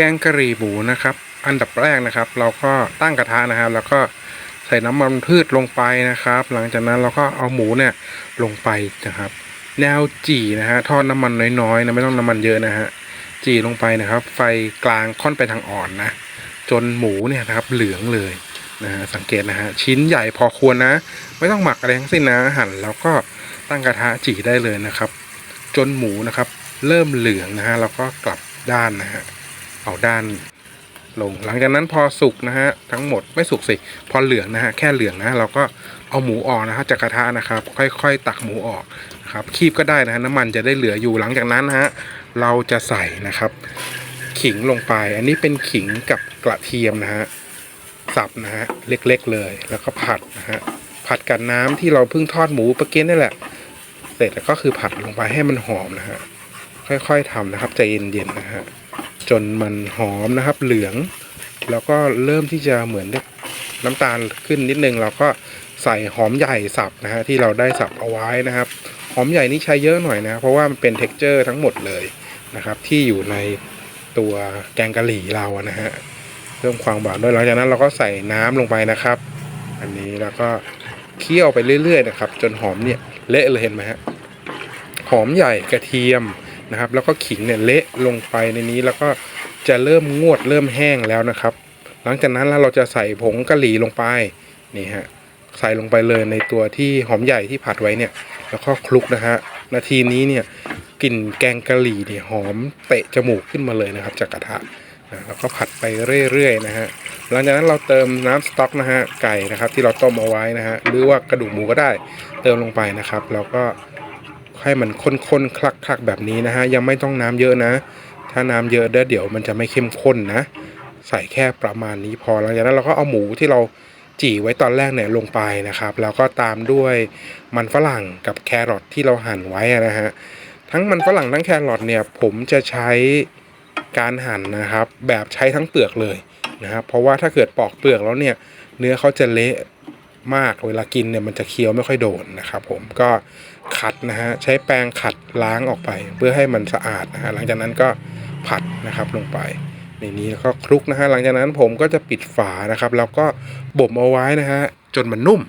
กงกะหรี่หมูนะครับ อันดับแรกนะครับ เราก็ตั้งกระทะนะครับ แล้วก็ใส่น้ำมันพืชลงไปนะครับ หลังจากนั้นเราก็เอาหมูเนี่ยลงไปนะครับ แนวจี่นะฮะทอดน้ำมันน้อยๆนะไม่ต้องน้ำมันเยอะนะฮะจี่ลงไปนะครับ ไฟกลางค่อนไปทางอ่อนนะจนหมูเนี่ยนะครับเหลืองเลยนะฮะสังเกตนะฮะชิ้นใหญ่พอควรนะ ไม่ต้องหมักอะไรทั้งสิ้นนะหั่นแล้วก็ตั้งกระทะจี่ได้เลยนะครับ จนหมูนะครับ เริ่มเหลืองนะฮะเราก็กลับด้านนะฮะ เอาด้านลง หลังจากนั้นพอสุกนะฮะทั้งหมดไม่สุกสิพอเหลืองนะฮะแค่เหลืองนะเราก็เอาหมูออกนะฮะจากกระทะนะครับ ค่อยๆ ตักหมูออกนะครับคีบก็ได้นะฮะน้ำมันจะได้เหลืออยู่หลังจากนั้นนะฮะเราจะใส่นะครับ ขิงลงไป อันนี้เป็นขิงกับกระเทียมนะฮะสับนะฮะเล็กๆเลยแล้วก็ผัดนะฮะผัดกับน้ำที่เราเพิ่งทอดหมูเมื่อกี้นี่แหละ เสร็จแล้วก็คือผัดลงไปให้มันหอมนะฮะค่อยๆทำนะครับใจเย็นๆนะฮะ จนมันหอมนะครับ เหลือง แล้วก็เริ่มที่จะเหมือนน้ำตาลขึ้นนิดนึงเราก็ใส่หอมใหญ่สับนะฮะที่เราได้สับเอาไว้นะครับ หอมใหญ่นี่ใช้เยอะหน่อยนะ เพราะว่ามันเป็นเท็กเจอร์ทั้งหมดเลยนะครับ ที่อยู่ในตัวแกงกะหรี่เรานะฮะเพิ่มความหวานด้วยหลังจากนั้นเราก็ใส่น้ำลงไปนะครับ อันนี้แล้วก็เคี่ยวไปเรื่อยๆนะครับ จนหอมเนี่ยเละเลยเห็นไหมฮะหอมใหญ่กระเทียม นะครับ แล้วก็ขิงเนี่ยเละลงไปในนี้แล้วก็จะเริ่มงวดเริ่มแห้งแล้วนะครับ หลังจากนั้นแล้วเราจะใส่ผงกะหรี่ลงไปนี่ฮะใส่ลงไปเลยในตัวที่หอมใหญ่ที่ผัดไว้เนี่ย แล้วก็คลุกนะฮะนาทีนี้เนี่ยกลิ่นแกงกะหรี่เนี่ยหอมเตะจมูกขึ้นมาเลยนะครับ จากกระทะนะแล้วก็ผัดไปเรื่อยๆนะฮะหลังจากนั้นเราเติมน้ำสต๊อกนะฮะไก่นะครับที่เราต้มเอาไว้นะฮะหรือว่ากระดูกหมูก็ได้เติมลงไปนะครับ แล้วก็ ให้มันข้นๆคลักๆแบบนี้นะฮะยังไม่ต้องน้ำเยอะนะ ถ้าน้ำเยอะเดี๋ยวเดี๋ยวมันจะไม่เข้มข้นนะ ใส่แค่ประมาณนี้พอหลังจากนั้นเราก็เอาหมูที่เราจี่ไว้ตอนแรกเนี่ยลงไปนะครับ แล้วก็ตามด้วยมันฝรั่งกับแครอทที่เราหั่นไว้นะฮะทั้งมันฝรั่งทั้งแครอทเนี่ยผมจะใช้การหั่นนะครับ แบบใช้ทั้งเปลือกเลยนะครับเพราะว่าถ้าเกิดปอกเปลือกแล้วเนี่ยเนื้อเขาจะเละ มาก เวลากินเนี่ยมันจะเคี้ยวไม่ค่อยโดนนะครับผมก็ขัดนะฮะใช้แปรงขัดล้างออกไป เพื่อให้มันสะอาดนะฮะหลังจากนั้นก็ผัดนะครับลงไปในนี้แล้วก็คลุกนะฮะหลังจากนั้นผมก็จะปิดฝานะครับ แล้วก็บ่มเอาไว้นะฮะจนมันนุ่ม